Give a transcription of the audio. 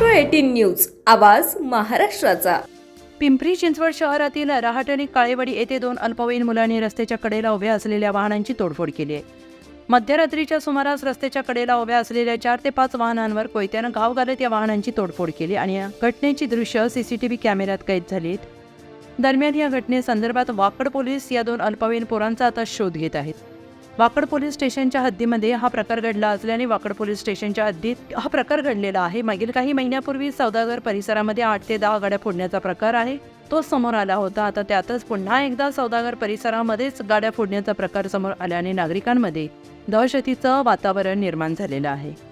News आवाज महाराष्ट्राचा. पिंपरी चिंचवड शहरातील रहाटणी काळेवाडी येथे दोन अल्पवयीन मुलांनी रस्त्याच्या कडेला उभ्या असलेल्या वाहनांची तोडफोड केली आहे. मध्यरात्रीच्या सुमारास रस्त्याच्या कडेला उभ्या असलेल्या चार ते पाच वाहनांवर कोयत्यानं घाव घालत या वाहनांची तोडफोड केली आणि या घटनेची दृश्य सीसीटीव्ही कॅमेऱ्यात कैद झाली दरम्यान या घटनेसंदर्भात वाकड पोलीस या दोन अल्पवयीन पोरांचा आता शोध घेत आहेत. वाकड पोलीस स्टेशनच्या हद्दीमध्ये हा प्रकार घडला असल्याने वाकड पोलीस स्टेशनच्या हद्दीत हा प्रकार घडलेला आहे. मागील काही महिन्यापूर्वी सौदागर परिसरामध्ये आठ ते दहा गाड्या फोडण्याचा प्रकार आहे. तो समोर आला होता. आता त्यातच पुन्हा एकदा सौदागर परिसरामध्येच गाड्या फोडण्याचा प्रकार समोर आल्याने नागरिकांमध्ये दहशतीचं वातावरण निर्माण झालेलं आहे.